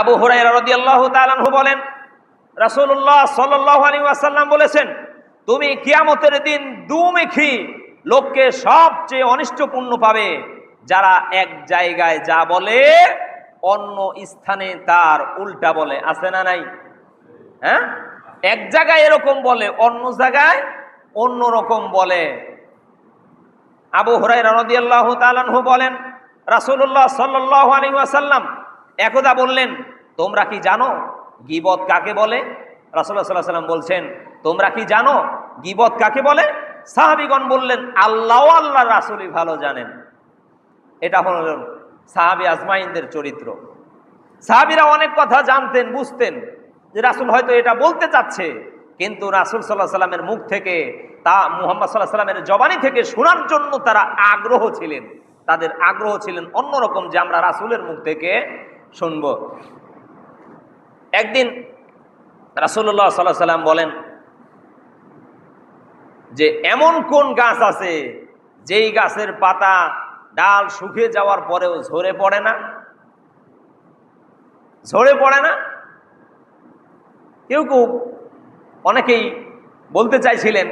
আবু তাআলা আনহু বলেন, রাসূলুল্লাহ সাল্লাল্লাহু আলাইহি ওয়াসাল্লাম বলেছেন, তুমি কিয়ামতের দিন দুমুখী লোককে সবচেয়ে অনিষ্টপূর্ণ পাবে, যারা এক জায়গায় যা বলে, অন্য স্থানে তার উল্টা বলে। আছে না নাই? হ্যাঁ? এক জায়গায় এরকম বলে, অন্য জায়গায় অন্য রকম বলে। আবু হুরাইরা রাদিয়াল্লাহু তাআলা আনহু বলেন, রাসূলুল্লাহ সাল্লাল্লাহু আলাইহি ওয়াসাল্লাম একদা বললেন, তোমরা কি জানো গিবত কাকে বলে? রাসূলুল্লাহ সাল্লাল্লাহু আলাইহি ওয়াসাল্লাম বলছেন, তোমরা কি জানো গিবত কাকে বলে? সাহাবিগণ বললেন আল্লাহ ও আল্লাহর রাসূলই ভালো জানেন। এটা হলো সাহাবী আজমাইনদের চরিত্র। সাহাবীরা অনেক কথা জানতেন, বুঝতেন যে রাসূল হয়তো এটা বলতে চাচ্ছে, কিন্তু রাসূল সাল্লাহ সাল্লামের মুখ থেকে তা মুহাম্মদ সাল্লাহ সাল্লামের জবানি থেকে শোনার জন্য তারা আগ্রহ ছিলেন। তাদের আগ্রহ ছিলেন অন্যরকম যে আমরা রাসূলের মুখ থেকে শুনব। একদিন রাসূলুল্লাহ সাল্লাহ সাল্লাম বলেন যে, এমন কোন গাছ আছে যেই গাছের পাতা ডাল শুকিয়ে যাওয়ার পরেও ঝরে পড়ে না? ঝরে পড়ে না? কেউ কেউ অনেকেই বলতে চাইছিলেন।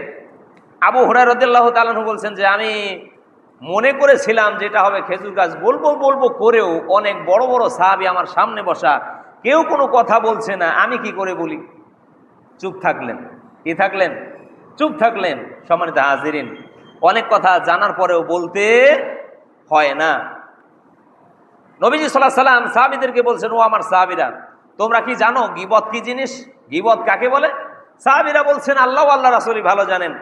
আবু হরাই রদুল্লাহ তালানহু বলছেন যে, আমি মনে করেছিলাম যেটা হবে খেজুর গাছ, বলব বলব করেও অনেক বড় বড় সাহাবি আমার সামনে বসা, কেউ কোনো কথা বলছে না, আমি কি করে বলি? চুপ থাকলেন। কি থাকলেন? চুপ থাকলেন, সম্মানিত হাজিরিন। অনেক কথা জানার পরেও বলতে হয় না। নবীজি সাল্লাহ সাল্লাম সাহাবিদেরকে বলছেন, ও আমার সাহাবিরা, তোমরা কি জানো গিবত কি জিনিস? গিবত কাকে বলে? সাহাবিরা বলছেন, আল্লাহ আল্লাহ রাসুলি ভালো জানেন।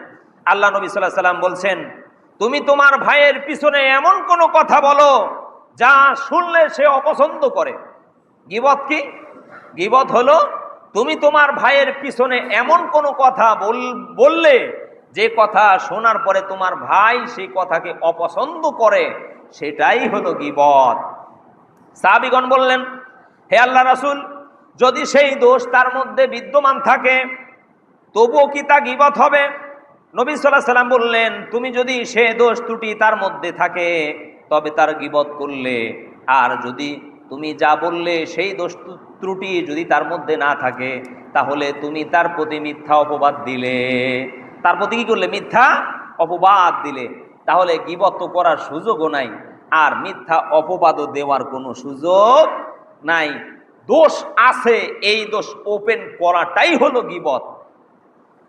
আল্লাহ নবী সাল্লাহ সাল্লাম বলছেন তুমি তোমার ভাইয়ের পিছনে এমন কোনো কথা বলো, যা শুনলে সে অপছন্দ করে। গিবত কি? গিবত হলো, তুমি তোমার ভাইয়ের পিছনে এমন কোনো কথা বল- বললে, যে কথা শোনার পরে তোমার ভাই সেই কথাকে অপছন্দ করে, সেটাই হলো গিবত। সাহাবিগণ বললেন, হে আল্লাহ রাসুল, যদি সেই দোষ তার মধ্যে বিদ্যমান থাকে, তবুও কি তা গিবত হবে? নবী সাল্লাহ সাল্লাম বললেন, তুমি যদি সে দোষ ত্রুটি তার মধ্যে থাকে, তবে তার গিবত করলে। আর যদি তুমি যা বললে সেই দোষ ত্রুটি যদি তার মধ্যে না থাকে, তাহলে তুমি তার প্রতি মিথ্যা অপবাদ দিলে। তার প্রতি কি করলে? মিথ্যা অপবাদ দিলে। তাহলে গিবত করার সুযোগও নাই, আর মিথ্যা অপবাদও দেওয়ার কোনো সুযোগ নাই। দোষ আছে, এই দোষ ওপেন করাটাই হলো গিবত।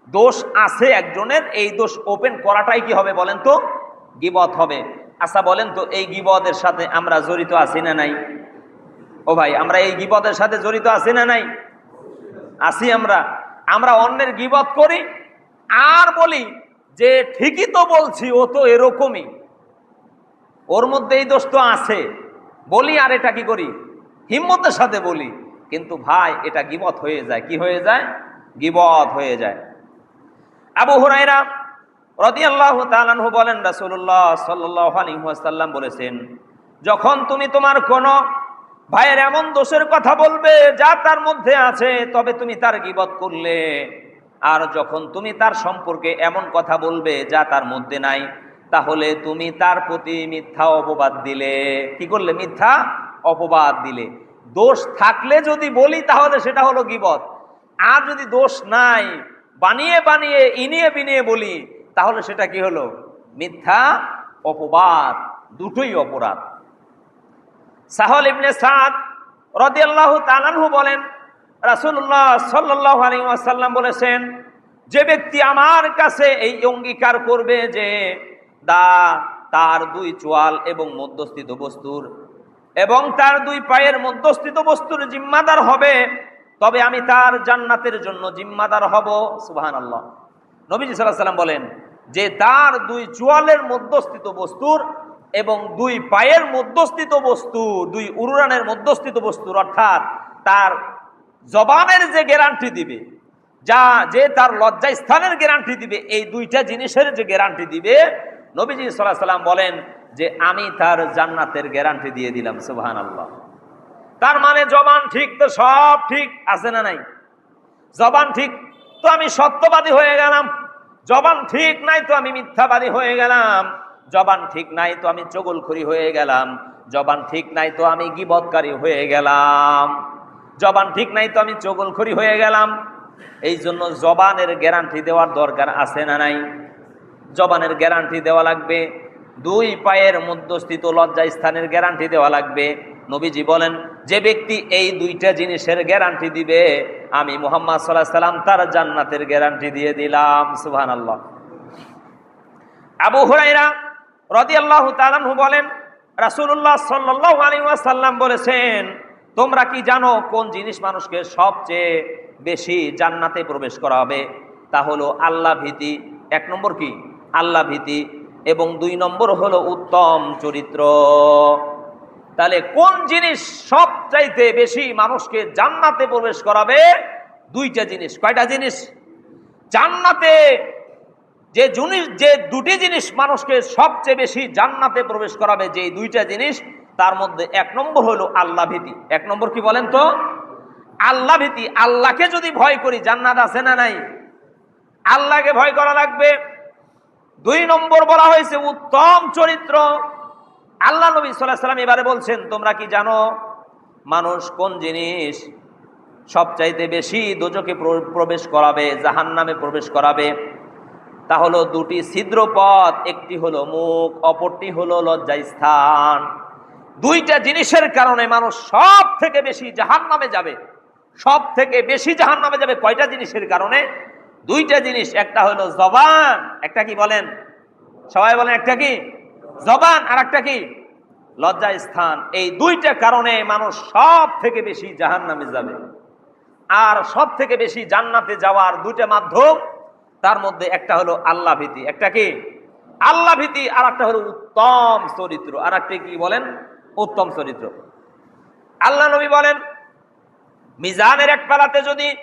দোষ আছে একজনের, এই দোষ ওপেন করাটাই কি হবে বলেন তো? গিবত হবে। আচ্ছা বলেন তো, এই গিবদের সাথে আমরা জড়িত আছি না নাই? ও ভাই, আমরা এই গিবদের সাথে জড়িত আছি না নাই? আছি আমরা। আমরা অন্যের গিবত করি, আর বলি, যে ঠিকই তো বলছি, ও তো এরকমই। ওর মধ্যে এই দোষ তো আছে। বলি আর এটা কি করি? হিম্মতের সাথে বলি। কিন্তু ভাই, এটা গিবত হয়ে যায়। কি হয়ে যায়? গিবত হয়ে যায়। আবু হুরাইরা রদিয়াল্লাহু তাআলাহু বলেন, রাসূলুল্লাহ সাল্লাল্লাহু আলাইহি ওয়াসাল্লাম বলেছেন, যখন তুমি তোমার কোন ভাইয়ের এমন দোষের কথা বলবে যা তার মধ্যে আছে, তবে তুমি তার গিবত করলে। আর যখন তুমি তার সম্পর্কে এমন কথা বলবে যা তার মধ্যে নাই, তাহলে তুমি তার প্রতি মিথ্যা অপবাদ দিলে। কি করলে? মিথ্যা অপবাদ দিলে। দোষ থাকলে যদি বলি, তাহলে সেটা হলো গিবত। আর যদি দোষ নাই বানিয়ে বানিয়ে, ইনিয়ে বিনিয়ে বলি, তাহলে সেটা কি হলো? মিথ্যা, অপবাদ, দুটোই অপরাধ। সাহল ইবনে সাদ রদিয়াল্লাহু তাআলাহু বলেন, রাসূলুল্লাহ সাল্লাল্লাহু আলাইহি ওয়াসাল্লাম বলেছেন, যে ব্যক্তি আমার কাছে এই অঙ্গীকার করবে যে দা তার দুই চোয়াল এবং মধ্যস্থিত বস্তুর এবং তার দুই পায়ের মধ্যস্থিত বস্তুর জিম্মাদার হবে তবে আমি তার জান্নাতের জন্য জিম্মাদার হব সুবাহান আল্লাহ নবীজি সাল্লাহ সাল্লাম বলেন যে তার দুই চোয়ালের মধ্যস্থিত বস্তুর এবং দুই পায়ের মধ্যস্থিত বস্তু, দুই উরুরানের মধ্যস্থিত বস্তুর, অর্থাৎ তার জবানের যে গ্যারান্টি দিবে, যা, যে তার লজ্জা স্থানের গ্যারান্টি দিবে, এই দুইটা জিনিসের যে গ্যারান্টি দিবে, নবীজি সাল্লাহ সাল্লাম বলেন যে আমি তার জান্নাতের গ্যারান্টি দিয়ে দিলাম সুবাহান আল্লাহ তার মানে জবান ঠিক তো সব ঠিক, আছে না নাই? জবান ঠিক তো আমি সত্যবাদী হয়ে গেলাম। জবান ঠিক নাই তো আমি মিথ্যাবাদী হয়ে গেলাম। জবান ঠিক নাই তো আমি চগলখড়ি হয়ে গেলাম। জবান ঠিক নাই তো আমি গিবৎকারী হয়ে গেলাম। জবান ঠিক নাই তো আমি চগলখড়ি হয়ে গেলাম। এই জন্য জবানের গ্যারান্টি দেওয়ার দরকার আছে না নাই? জবানের গ্যারান্টি দেওয়া লাগবে। দুই পায়ের মধ্যস্থিত লজ্জা স্থানের গ্যারান্টি দেওয়া লাগবে। নবীজি বলেন, যে ব্যক্তি এই দুইটা জিনিসের গ্যারান্টি দিবে, আমি মোহাম্মদ সাল্লাহ সাল্লাম তার জান্নাতের গ্যারান্টি দিয়ে দিলাম। সুহান আল্লাহ আবু হুরাইরা রদিয়াল্লাহু তাআলাহু বলেন, রাসূলুল্লাহ সাল্লাল্লাহু আলাইহি ওয়াসাল্লাম বলেছেন, তোমরা কি জানো কোন জিনিস মানুষকে সবচেয়ে বেশি জান্নাতে প্রবেশ করা হবে? তা হলো আল্লাহ ভীতি, এক নম্বর কি? আল্লাহ ভীতি, এবং দুই নম্বর হলো উত্তম চরিত্র। তাহলে কোন জিনিস সবচাইতে বেশি মানুষকে জান্নাতে প্রবেশ করাবে? দুইটা জিনিস। কয়টা জিনিস? জান্নাতে যে জিনিস, যে দুটি জিনিস মানুষকে সবচেয়ে বেশি জান্নাতে প্রবেশ করাবে যে দুইটা জিনিস, তার মধ্যে এক নম্বর হলো আল্লাহ ভীতি। এক নম্বর কি বলেন তো? আল্লাহ ভীতি। আল্লাহকে যদি ভয় করি, জান্নাত আছে না নাই? আল্লাহকে ভয় করা লাগবে? দুই নম্বর বলা হয়েছে, উত্তম চরিত্র। আল্লাহ নবী সাল্লাম এবারে বলছেন, তোমরা কি জানো মানুষ কোন জিনিস সবচাইতে বেশি দোজকে প্রবেশ করাবে জাহান নামে প্রবেশ করাবে? তা হলো দুটি ছিদ্র পথ, একটি হলো মুখ, অপরটি হলো লজ্জা স্থান দুইটা জিনিসের কারণে মানুষ সব থেকে বেশি জাহান নামে যাবে। সব থেকে বেশি জাহান নামে যাবে কয়টা জিনিসের কারণে? দুইটা জিনিস, একটা হলো জবান, একটা কি বলেন? সবাই বলেন একটা কি? জবান আর একটা কি? লজ্জা স্থান। এই দুইটা কারণে মানুষ সব থেকে বেশি জাহান নামে যাবে। আর সব থেকে বেশি জান্নাতে যাওয়ার দুইটা মাধ্যম, তার মধ্যে একটা হলো আল্লাহ ভীতি। একটা কি? আল্লাহ ভীতি, আর একটা হলো উত্তম চরিত্র। আর একটা কি বলেন? উত্তম চরিত্র। আল্লাহ নবী বলেন, মিজানের এক পালাতে যদি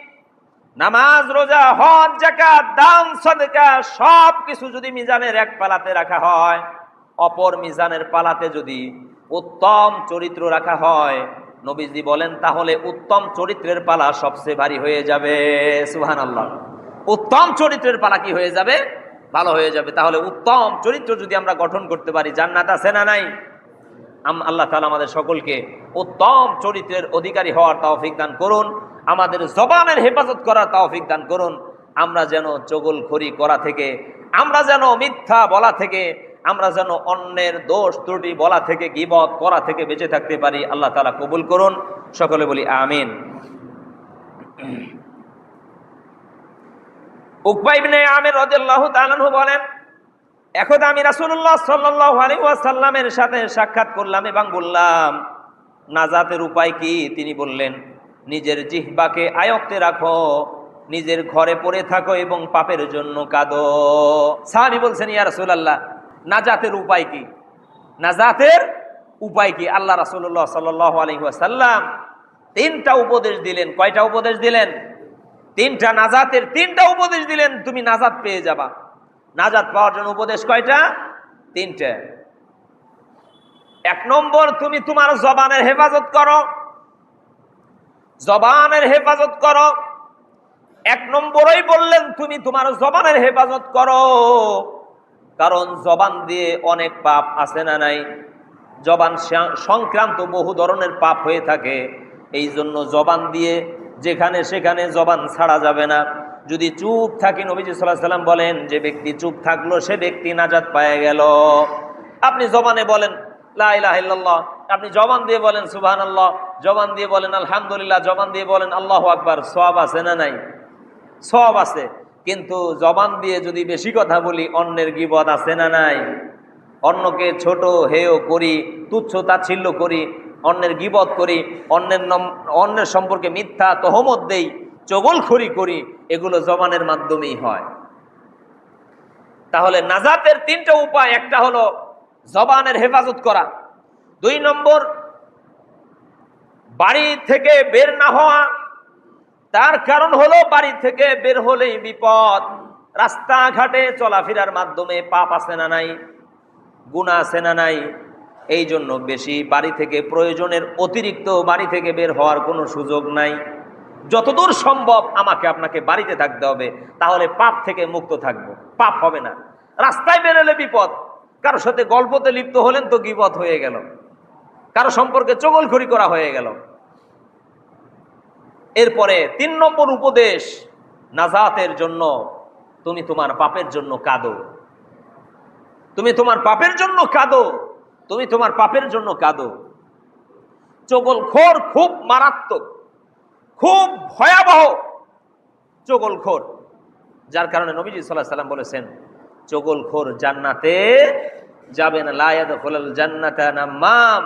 নামাজ, রোজা, হজ জাকাত দান, সদকা সব কিছু যদি মিজানের এক পালাতে রাখা হয় অপর মিজানের পালাতে যদি উত্তম চরিত্র রাখা হয়, নবীজি বলেন, তাহলে উত্তম চরিত্রের পালা সবচেয়ে ভারী হয়ে যাবে। সুহান আল্লাহ উত্তম চরিত্রের পালা কি হয়ে যাবে? ভালো হয়ে যাবে। তাহলে উত্তম চরিত্র যদি আমরা গঠন করতে পারি, জান্নাত আছে না নাই? আল্লাহ তালা আমাদের সকলকে উত্তম চরিত্রের অধিকারী হওয়ার তৌফিক দান করুন, আমাদের জবানের হেফাজত করার তৌফিক দান করুন। আমরা যেন চগলখড়ি করা থেকে, আমরা যেন মিথ্যা বলা থেকে আমরা যেন অন্যের দোষ ত্রুটি বলা থেকে, গিবত করা থেকে বেঁচে থাকতে পারি, আল্লাহ তালা কবুল করুন। সকলে বলি, আমিন। উকবাইবনে আমের রদিয়াল্লাহু তাআলাহু বলেন এখন আমি রাসূলুল্লাহ সাল্লাল্লাহু আলাইহি সাথে সাক্ষাৎ করলাম এবং বললাম, নাজাতের উপায় কি? তিনি বললেন, নিজের জিহ্বাকে আয়ত্তে রাখো, নিজের ঘরে পড়ে থাকো এবং পাপের জন্য কাঁদো। সাহাবী বলছেন, ইয়া রাসূলুল্লাহ নাজাতের উপায় কি? নাজাতের উপায় কি? আল্লাহ রাসূলুল্লাহ সাল্লাল্লাহু আলাইহি ওয়াসাল্লাম তিনটা উপদেশ দিলেন। কয়টা উপদেশ দিলেন? তিনটা নাজাতের তিনটা উপদেশ দিলেন, তুমি নাজাত পেয়ে যাবা। নাজাত পাওয়ার জন্য উপদেশ কয়টা? তিনটা। এক নম্বর, তুমি তোমার জবানের হেফাজত করো। জবানের হেফাজত করো। এক নম্বরই বললেন, তুমি তোমার জবানের হেফাজত করো। কারণ জবান দিয়ে অনেক পাপ আছে না নাই? জবান সংক্রান্ত বহু ধরনের পাপ হয়ে থাকে। এই জন্য জবান দিয়ে যেখানে সেখানে জবান ছাড়া যাবে না। যদি চুপ থাকি, নবীজি সাল্লাহ সাল্লাম বলেন, যে ব্যক্তি চুপ থাকল, সে ব্যক্তি নাজাত পায়ে গেল। আপনি জবানে বলেন, লা ইলাহা ইল্লাল্লাহ। আপনি জবান দিয়ে বলেন, সুবহানাল্লাহ। জবান দিয়ে বলেন, আলহামদুলিল্লাহ। জবান দিয়ে বলেন, আল্লাহু আকবার। সব আছে না নাই? সব আছে। কিন্তু জবান দিয়ে যদি বেশি কথা বলি, অন্যের গিবত আছে না নাই? অন্যকে ছোট হেয় করি, তুচ্ছ তাচ্ছিল্য করি, অন্যের গিবত করি, অন্যের অন্যের সম্পর্কে মিথ্যা তহমত দেই, চগলখড়ি করি, এগুলো জবানের মাধ্যমেই হয়। তাহলে নাজাতের তিনটা উপায়, একটা হলো জবানের হেফাজত করা। দুই নম্বর, বাড়ি থেকে বের না হওয়া তার কারণ হলো বাড়ি থেকে বের হলেই বিপদ। রাস্তাঘাটে চলাফেরার মাধ্যমে পাপ আছে না নাই গুণা আছে না নাই। এই জন্য বেশি বাড়ি থেকে প্রয়োজনের অতিরিক্ত বাড়ি থেকে বের হওয়ার কোনো সুযোগ নাই। যতদূর সম্ভব আমাকে আপনাকে বাড়িতে থাকতে হবে, তাহলে পাপ থেকে মুক্ত থাকব। পাপ হবে না। রাস্তায় বেরোলে বিপদ। কারোর সাথে গল্পতে লিপ্ত হলেন তো বিপদ হয়ে গেল। কারও সম্পর্কে চগলখড়ি করা হয়ে গেল। এরপরে তিন নম্বর উপদেশ, নাজাতের জন্য তুমি তোমার পাপের জন্য কাঁদো। তুমি তোমার পাপের জন্য কাঁদো, তুমি তোমার পাপের জন্য কাঁদো। চগলখোর খুব মারাত্মক, খুব ভয়াবহ চগলখোর, যার কারণে নবীজি সাল্লাহ সাল্লাম বলেছেন, চগলখোর জান্নাতে যাবে না। লায়াদ জান্নাতা নাম্মাম।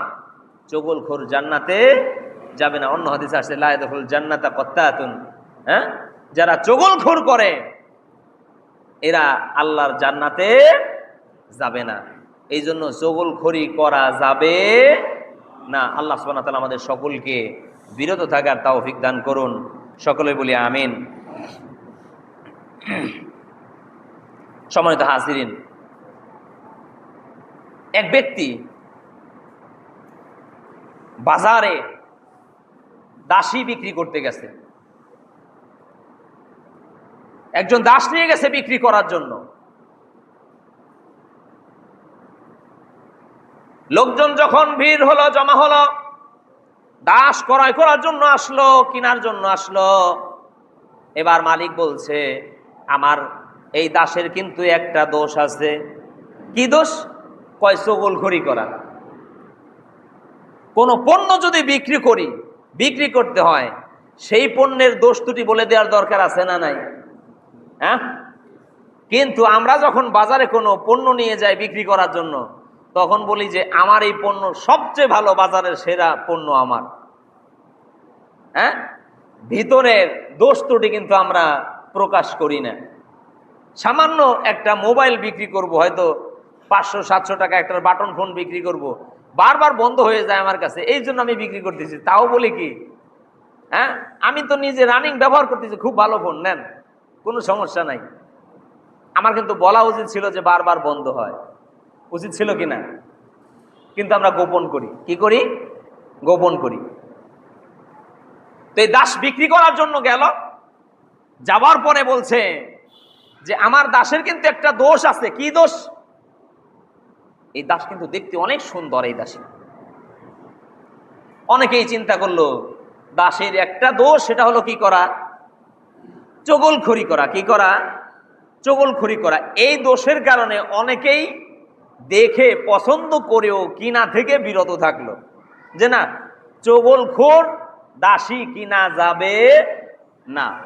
চগলখোর জান্নাতে যাবে না। অন্য হাদিস আসছে লায়াদ খোল জান্নাতা কত্তাতুন। হ্যাঁ? যারা চগলখোর করে, এরা আল্লাহর জান্নাতে যাবে না। এই জন্য চগলখড়ি করা যাবে না। আল্লাহ ওয়া তাআলা আমাদের সকলকে বিরত থাকার তৌফিক দান করুন। সকলে বলি আমিন। সম্মানিত হাজিরিন, এক ব্যক্তি বাজারে দাসী বিক্রি করতে গেছে। একজন দাস নিয়ে গেছে বিক্রি করার জন্য। লোকজন যখন ভিড় হলো, জমা হলো, দাস ক্রয় করার জন্য আসলো, কেনার জন্য আসলো। এবার মালিক বলছে, আমার এই দাসের কিন্তু একটা দোষ আছে। কি দোষ? কয় চগলখড়ি করা। কোন পণ্য যদি বিক্রি করি বিক্রি করতে হয়, সেই পণ্যের দোষ দুটি বলে দেওয়ার দরকার আছে না নাই? হ্যাঁ? কিন্তু আমরা যখন বাজারে কোনো পণ্য নিয়ে যাই বিক্রি করার জন্য, তখন বলি যে, আমার এই পণ্য সবচেয়ে ভালো বাজারের সেরা পণ্য আমার। হ্যাঁ? ভিতরের দোষ ত্রুটি কিন্তু আমরা প্রকাশ করি না। সামান্য একটা মোবাইল বিক্রি করব, হয়তো পাঁচশো, সাতশো টাকা একটা বাটন ফোন বিক্রি করব। বারবার বন্ধ হয়ে যায় আমার কাছে, এই জন্য আমি বিক্রি করতেছি। তাও বলি কি হ্যাঁ? আমি তো নিজে রানিং ব্যবহার করতেছি, খুব ভালো ফোন নেন। কোনো সমস্যা নাই। আমার কিন্তু বলা উচিত ছিল যে বারবার বন্ধ হয়। উচিত ছিল কি না? কিন্তু আমরা গোপন করি। কি করি? গোপন করি। তো এই দাস বিক্রি করার জন্য গেল। যাওয়ার পরে বলছে যে, আমার দাসের কিন্তু একটা দোষ আছে। কি দোষ? এই দাস কিন্তু দেখতে অনেক সুন্দর এই দাসী। অনেকেই চিন্তা করল, দাসের একটা দোষ, সেটা হলো কি করা? চগলখড়ি করা। কি করা? চগলখড়ি করা। এই দোষের কারণে অনেকেই দেখে, পছন্দ করেও কিনা থেকে বিরত থাকল। যে না, চগলখোর দাসী কিনা যাবে না।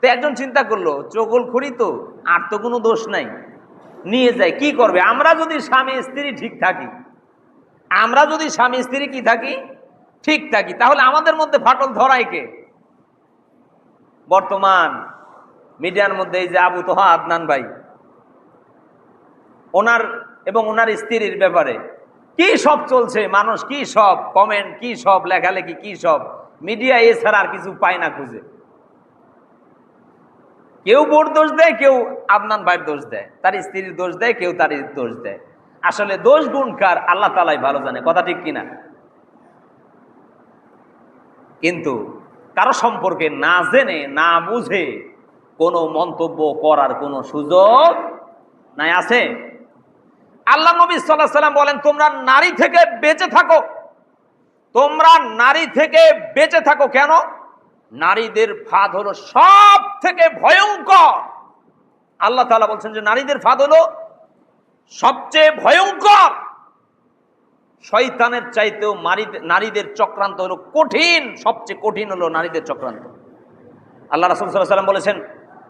তো একজন চিন্তা করল, চগলখড়ি তো, আর তো কোনো দোষ নাই। নিয়ে যায়, কি করবে? আমরা যদি স্বামী, স্ত্রী ঠিক থাকি, আমরা যদি স্বামী, স্ত্রী কি থাকি? ঠিক থাকি। তাহলে আমাদের মধ্যে ফাটল ধরায় কে? বর্তমান মিডিয়ার মধ্যে এই যে আবু তোহা আদনান ভাই, ওনার এবং ওনার স্ত্রীর ব্যাপারে কি সব চলছে? মানুষ কি সব? কমেন্ট কি সব? লেখালেখি কি সব? মিডিয়া এছাড়া আর কিছু পায় না খুঁজে। কেউ বোর দোষ দেয়, কেউ আদনান ভাইয়ের দোষ দেয়, তার স্ত্রীর দোষ দেয়, কেউ তার দোষ দেয়। আসলে দোষ গুণ কার? আল্লাহ তালাই ভালো জানে, কথা ঠিক কিনা? কিন্তু কারও সম্পর্কে না জেনে, না বুঝে কোনো মন্তব্য করার কোনো সুযোগ নাই, আছে? আল্লাহ নবী সাল্লাহ সাল্লাম বলেন, তোমরা নারী থেকে বেঁচে থাকো। তোমরা নারী থেকে বেঁচে থাকো কেন? নারীদের ফাঁদ হলো সব থেকে ভয়ঙ্কর। আল্লাহ তাআলা বলছেন যে নারীদের ফাঁদ হলো সবচেয়ে ভয়ঙ্কর। শয়তানের চাইতেও নারীদের চক্রান্ত হলো কঠিন, সবচেয়ে কঠিন হলো নারীদের চক্রান্ত। আল্লাহ রাসুল সাল্লাম বলেছেন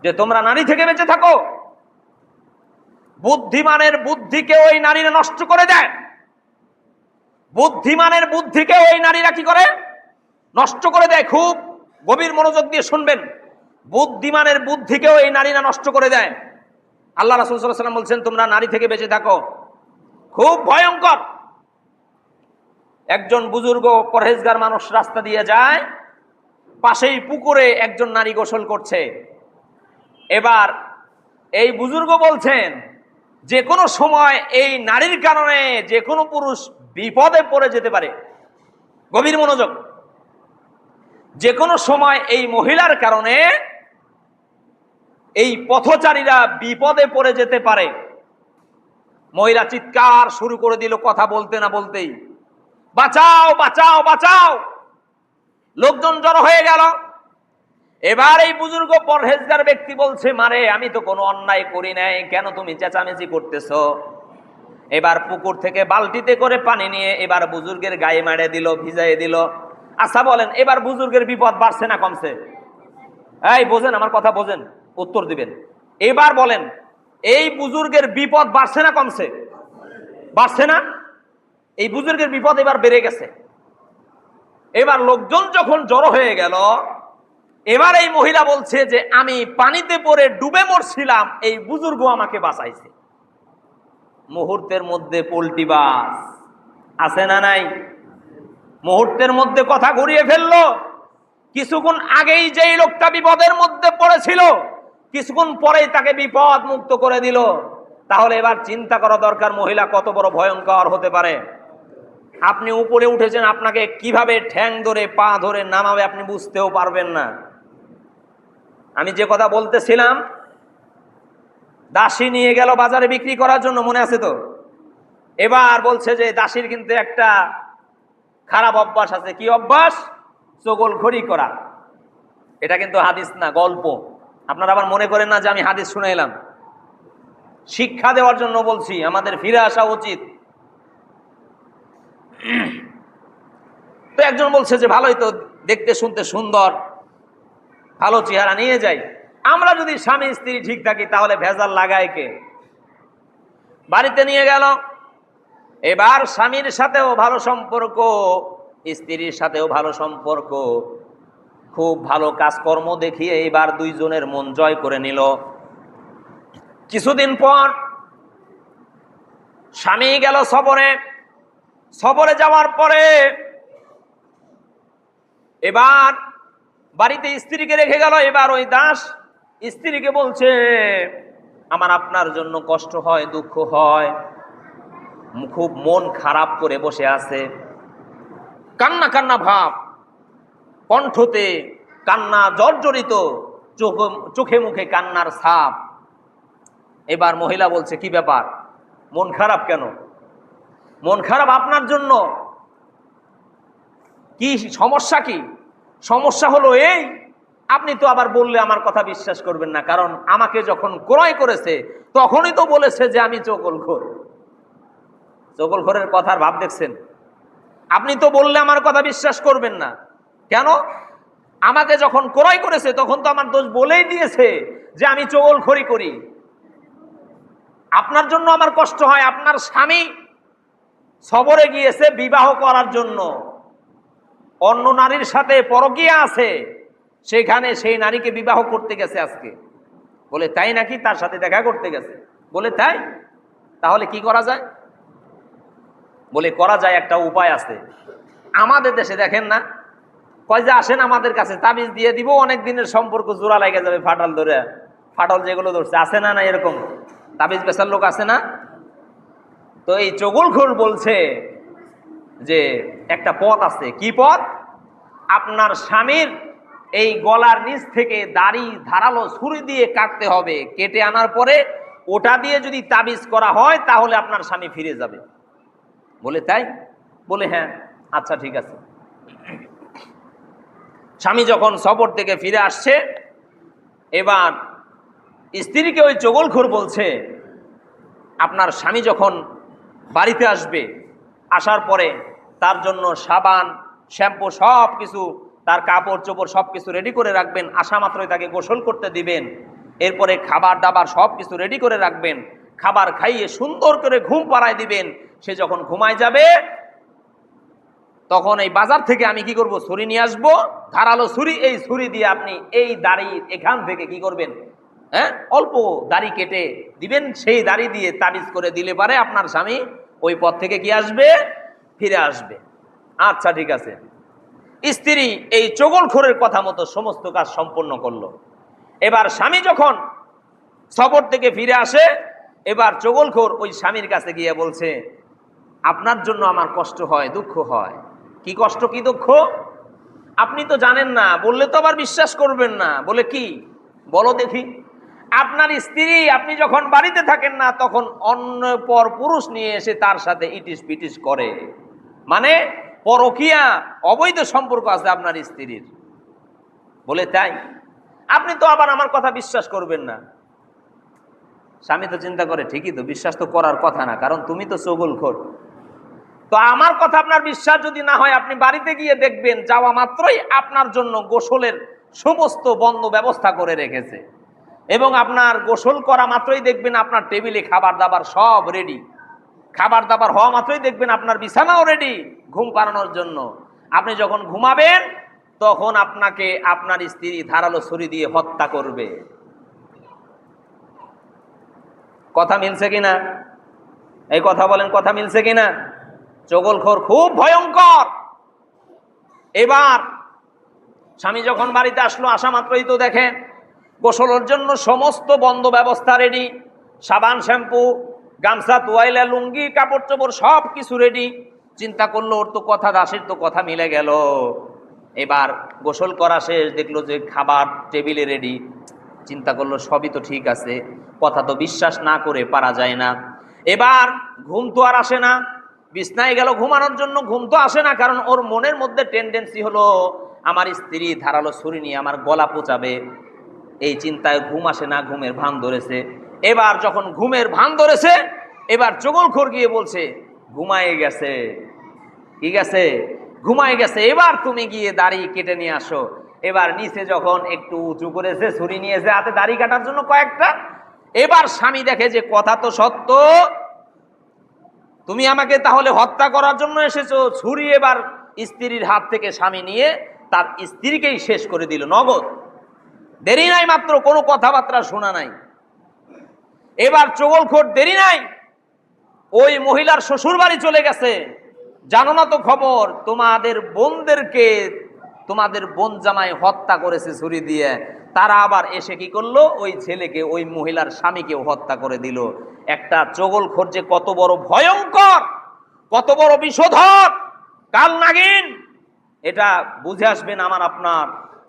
যে তোমরা নারী থেকে বেঁচে থাকো। বুদ্ধিমানের বুদ্ধিকে ওই নারীরা নষ্ট করে দেয়। বুদ্ধিমানের বুদ্ধিকে ওই নারীরা কি করে? নষ্ট করে দেয় খুব গভীর মনোযোগ দিয়ে শুনবেন। বুদ্ধিমানের বুদ্ধিকেও এই নারীরা নষ্ট করে দেয়। আল্লাহ রাসুল সাল্লাম বলছেন, তোমরা নারী থেকে বেঁচে থাকো। খুব ভয়ঙ্কর। একজন বুজুর্গ পরহেজগার মানুষ রাস্তা দিয়ে যায়, পাশেই পুকুরে একজন নারী গোসল করছে। এবার এই বুজুর্গ বলছেন, যে কোনো সময় এই নারীর কারণে যে কোনো পুরুষ বিপদে পড়ে যেতে পারে। গভীর মনোযোগ। যে কোনো সময় এই মহিলার কারণে এই পথচারীরা বিপদে পড়ে যেতে পারে। মহিলা চিৎকার শুরু করে দিল কথা বলতে না বলতেই। বাঁচাও বাঁচাও বাঁচাও! লোকজন জড়ো হয়ে গেল। এবার এই বুজুর্গ পরহেজগার ব্যক্তি বলছে, মারে, আমি তো কোনো অন্যায় করি নাই। কেন তুমি চেঁচামেচি করতেছো? এবার পুকুর থেকে বালতিতে করে পানি নিয়ে এবার বুজুর্গের গায়ে মারে দিল ভিজাই দিল। আচ্ছা বলেন, এবার বুজুর্গের বিপদ বাড়ছে না কমছে? এই, বোঝেন, আমার কথা বোঝেন, উত্তর দিবেন। এবার বলেন, এই বুজুর্গের বিপদ বাড়ছে না কমছে? বাড়ছে না? এই বুজুর্গের বিপদ এবার বেড়ে গেছে। এবার লোকজন যখন জড়ো হয়ে গেল, এবার এই মহিলা বলছে যে, আমি পানিতে পড়ে ডুবে মরছিলাম, এই বুজুর্গ আমাকে বাঁচাইছে। মুহূর্তের মধ্যে পোল্টি বাস আছে না নাই? মুহূর্তের মধ্যে কথা ঘুরিয়ে ফেলল। কিছুক্ষণ আগেই যেই লোকটা বিপদের মধ্যে পড়েছিল, কিছুক্ষণ পরেই তাকে বিপদ মুক্ত করে দিল। তাহলে এবার চিন্তা করা দরকার, মহিলা কত বড় ভয়ঙ্কর হতে পারে। আপনি উপরে উঠেছেন, আপনাকে কীভাবে ঠ্যাং ধরে, পা ধরে নামাবে আপনি বুঝতেও পারবেন না। আমি যে কথা বলতেছিলাম, দাসী নিয়ে গেল বাজারে বিক্রি করার জন্য, মনে আছে তো? এবার বলছে যে দাসীর কিন্তু একটা খারাপ অভ্যাস আছে, কি অভ্যাস? চগল ঘড়ি করা। এটা কিন্তু হাদিস না, গল্প। আপনারা আবার মনে করেন না যে আমি হাদিস শুনে এলাম। শিক্ষা দেওয়ার জন্য বলছি, আমাদের ফিরে আসা উচিত। তো একজন বলছে যে, ভালোই তো দেখতে শুনতে সুন্দর, ভালো চেহারা নিয়ে যাই। আমরা যদি স্বামী, স্ত্রী ঠিক থাকি, তাহলে ভেজাল লাগায় কে? বাড়িতে নিয়ে গেল এবার স্বামীর সাথেও ভালো সম্পর্ক, স্ত্রীর সাথেও ভালো সম্পর্ক। খুব ভালো কাজকর্ম দেখিয়ে এবার দুইজনের মন জয় করে নিল। কিছুদিন পর স্বামী গেল সবরে। সবরে যাওয়ার পরে এবার বাড়িতে স্ত্রীকে রেখে গেল। এবার ওই দাস স্ত্রীকে বলছে, আমার আপনার জন্য কষ্ট হয়, দুঃখ হয়। খুব মন খারাপ করে বসে আছে। কান্না কান্না ভাব, কণ্ঠতে কান্না, জর্জরিত চোখ, চোখে মুখে কান্নার ছাপ। এবার মহিলা বলছে, কি ব্যাপার? মন খারাপ কেন? মন খারাপ আপনার জন্য? কি সমস্যা কি? সমস্যা হলো এই, আপনি তো আবার বললে আমার কথা বিশ্বাস করবেন না, কারণ আমাকে যখন ক্রয় করেছে, তখনই তো বলেছে যে আমি চকলখোর চকলখোরের কথার ভাব দেখছেন। আপনি তো বললে আমার কথা বিশ্বাস করবেন না। কেন? আমাকে যখন ক্রয় করেছে, তখন তো আমার দোষ বলেই দিয়েছে যে আমি চগলখড়ি করি। আপনার জন্য আমার কষ্ট হয়, আপনার স্বামী সবরে গিয়েছে বিবাহ করার জন্য। অন্য নারীর সাথে পরকিয়া আছে, সেখানে সেই নারীকে বিবাহ করতে গেছে আজকে। বলে, তাই নাকি তার সাথে দেখা করতে গেছে? বলে, তাই। তাহলে কি করা যায়? বলে করা যায় একটা উপায় আছে। আমাদের দেশে দেখেন না, কয় যে আসেন আমাদের কাছে, তাবিজ দিয়ে দিব অনেক দিনের সম্পর্ক জোড়া লেগে যাবে ফাটাল ধরে। ফাটল যেগুলো ধরছে, আছে না না এরকম? তাবিজ বেচার লোক আছে না? তো এই চগুল চগুলখোর বলছে যে একটা পথ আছে। কি পথ? আপনার স্বামীর এই গলার নিচ থেকে দাড়ি ধারালো ছুরি দিয়ে কাটতে হবে। কেটে আনার পরে ওটা দিয়ে যদি তাবিজ করা হয়, তাহলে আপনার স্বামী ফিরে যাবে। বলে, তাই? বলে হ্যাঁ আচ্ছা ঠিক আছে। স্বামী যখন সফর থেকে ফিরে আসছে, এবার স্ত্রীকে ওই চগলখোর বলছে, আপনার স্বামী যখন বাড়িতে আসবে, আসার পরে তার জন্য সাবান, শ্যাম্পু সব কিছু তার কাপড় চোপড় সব কিছু রেডি করে রাখবেন, আসা মাত্রই তাকে গোসল করতে দিবেন, এরপরে খাবার দাবার সব কিছু রেডি করে রাখবেন, খাবার খাইয়ে সুন্দর করে ঘুম পাড়ায় দিবেন সে যখন ঘুমায় যাবে, তখন এই বাজার থেকে আমি কি করব? ছুরি নিয়ে আসব। ধারালো ছুরি, এই ছুরি দিয়ে আপনি এই দাড়ি এখান থেকে কি করবেন? হ্যাঁ? অল্প দাড়ি কেটে দিবেন, সেই দাড়ি দিয়ে তাবিজ করে দিলে পারে আপনার স্বামী ওই পথ থেকে কি আসবে? ফিরে আসবে। আচ্ছা ঠিক আছে। স্ত্রী এই চগলখোরের কথা মতো সমস্ত কাজ সম্পন্ন করল। এবার স্বামী যখন সফর থেকে ফিরে আসে, এবার চগলখোর ওই স্বামীর কাছে গিয়ে বলছে আপনার জন্য আমার কষ্ট হয়, দুঃখ হয়। কি কষ্ট, কি দুঃখ? আপনি তো জানেন না, বললে তো আবার বিশ্বাস করবেন না। বলে কি? বলো দেখি। আপনার স্ত্রী, আপনি যখন বাড়িতে থাকেন না, তখন অন্য পর পুরুষ নিয়ে এসে তার সাথে ইটিস পিটিস করে। মানে পরকিয়া, অবৈধ সম্পর্ক আছে আপনার স্ত্রীর। বলে তাই? আপনি তো আবার আমার কথা বিশ্বাস করবেন না। স্বামী তো চিন্তা করে, ঠিকই তো, বিশ্বাস তো করার কথা না, কারণ তুমি তো চগল খোর তো আমার কথা আপনার বিশ্বাস যদি না হয়, আপনি বাড়িতে গিয়ে দেখবেন যাওয়া মাত্রই আপনার জন্য গোসলের সমস্ত বন্ধ ব্যবস্থা করে রেখেছে। এবং আপনার গোসল করা মাত্রই দেখবেন আপনার টেবিলে খাবার দাবার সব রেডি খাবার দাবার হওয়া মাত্রই দেখবেন আপনার বিছানাও রেডি ঘুম পাড়ানোর জন্য। আপনি যখন ঘুমাবেন, তখন আপনাকে আপনার স্ত্রী ধারালো ছুরি দিয়ে হত্যা করবে। কথা মিলছে কিনা? এই কথা বলেন, কথা মিলছে কিনা? চগলখোর খুব ভয়ঙ্কর। এবার স্বামী যখন বাড়িতে আসলো, আসা মাত্রই তো দেখেন, গোসলের জন্য সমস্ত বন্ধ ব্যবস্থা রেডি সাবান, শ্যাম্পু, গামছা, তোয়াইলা, লুঙ্গি, কাপড় চোপড় সব কিছু রেডি চিন্তা করল, ওর তো কথা, দাসের তো কথা মিলে গেল। এবার গোসল করা শেষ, দেখল যে খাবার টেবিলে রেডি চিন্তা করল, সবই তো ঠিক আছে, কথা তো বিশ্বাস না করে পারা যায় না। এবার ঘুম তো আর আসে না বিছনায় গেল ঘুমানোর জন্য, ঘুম তো আসে না, কারণ ওর মনের মধ্যে টেন্ডেন্সি হলো, আমার স্ত্রী ধারালো ছুরি নিয়ে আমার গলা পোচাবে, এই চিন্তায় ঘুম আসে না, ঘুমের ভান ধরেছে। এবার যখন ঘুমের ভান ধরেছে, এবার চগলখোর গিয়ে বলছে, ঘুমায়ে গেছে। কি গেছে? ঘুমায় গেছে। এবার তুমি গিয়ে দাড়ি কেটে নিয়ে আসো। এবার নিচে যখন একটু উঁচু করেছে, ছুরি নিয়েছে হাতে দাড়ি কাটার জন্য কয়েকটা। এবার স্বামী দেখে যে কথা তো সত্য তুমি আমাকে তাহলে হত্যা করার জন্য এসেছ? ছুরি এবার স্ত্রীর হাত থেকে স্বামী নিয়ে তার স্ত্রীকেই শেষ করে দিল। নগদ। দেরি নাই মাত্র, কোনো কথাবার্তা শোনা নাই। এবার চগলখোর দেরি নাই। ওই মহিলার শ্বশুর বাড়ি চলে গেছে। জানো না তো খবর, তোমাদের বোনদেরকে, তোমাদের বোন জামাই হত্যা করেছে ছুরি দিয়ে। তারা আবার এসে কি করল? ওই ছেলেকে, ওই মহিলার স্বামীকেও হত্যা করে দিল। একটা চগল যে কত বড় ভয়ঙ্কর, কত বড় বিষধর কাল নাগিন, এটা বুঝে আসবেন আমার আপনার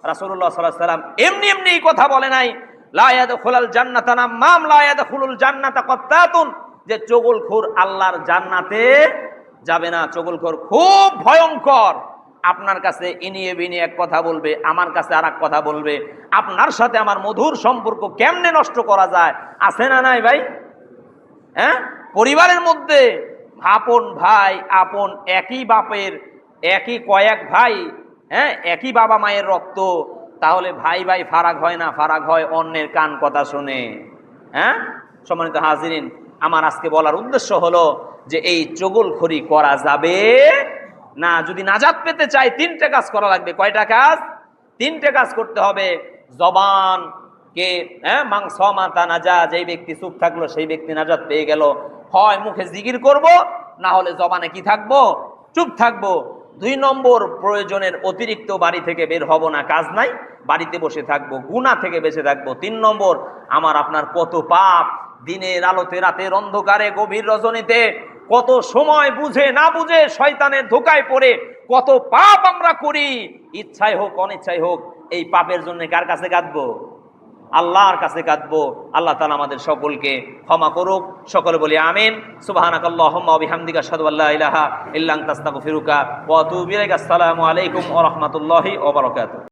রাসূলুল্লাহ সাল্লাল্লাহু আলাইহি সাল্লাম। এমনি এমনি কথা বলে নাই, লা ইয়াদখুলাল জান্নাতা মাম লা ইয়াদখুলুল জান্নাতা কত্তাতুন যে চগলখোর আল্লাহর জান্নাতে যাবে না। চগলখোর খুব ভয়ঙ্কর। আপনার কাছে ইনিয়ে বিনিয়ে এক কথা বলবে, আমার কাছে আর কথা বলবে। আপনার সাথে আমার মধুর সম্পর্ক কেমনে নষ্ট করা যায়? আছে না নাই ভাই? হ্যাঁ? পরিবারের মধ্যে আপন ভাই, আপন একই বাপের, একই কয়েক ভাই হ্যাঁ? একই বাবা মায়ের রক্ত, তাহলে ভাই ভাই ফারাক হয় না, ফারাক হয় অন্যের কান কথা শুনে। হ্যাঁ? সম্মানিত হাজিরিন, আমার আজকে বলার উদ্দেশ্য হলো যে এই চগলখড়ি করা যাবে না, যদি নাজাত পেতে চাই তিনটে কাজ করা লাগবে। কয়টা কাজ? তিনটে কাজ করতে হবে। জবান কে হ্যাঁ মাংস মাতা নাজা যেই ব্যক্তি চুপ থাকল, সেই ব্যক্তি নাজাত পেয়ে গেল। হয় মুখে জিগির করব, না হলে জবানে কি থাকব? চুপ থাকব। দুই নম্বর, প্রয়োজনের অতিরিক্ত বাড়ি থেকে বের হব না, কাজ নাই, বাড়িতে বসে থাকব গুণা থেকে বেঁচে থাকব। তিন নম্বর, আমার আপনার কত পাপ, দিনের আলোতে রাতের অন্ধকারে গভীর রজনীতে কত সময় বুঝে না বুঝে শয়তানের ধোকায় পড়ে, কত পাপ আমরা করি। ইচ্ছায় হোক, অনিচ্ছাই হোক, এই পাপের জন্য কার কাছে কাঁদবো? আল্লাহর কাছে কাঁদবো। আল্লাহ তালা আমাদের সকলকে ক্ষমা করুক, সকলে বলি আমিন। সুবাহানাক আল্লাহুম্মা ওয়া বিহামদিকা আশহাদু আল্লা ইলাহা ইল্লা আনতা আস্তাগফিরুকা ওয়া আতুবু ইলাইক। আসসালামু আলাইকুম ওয়া রাহমাতুল্লাহি ওয়া বারাকাতুহু।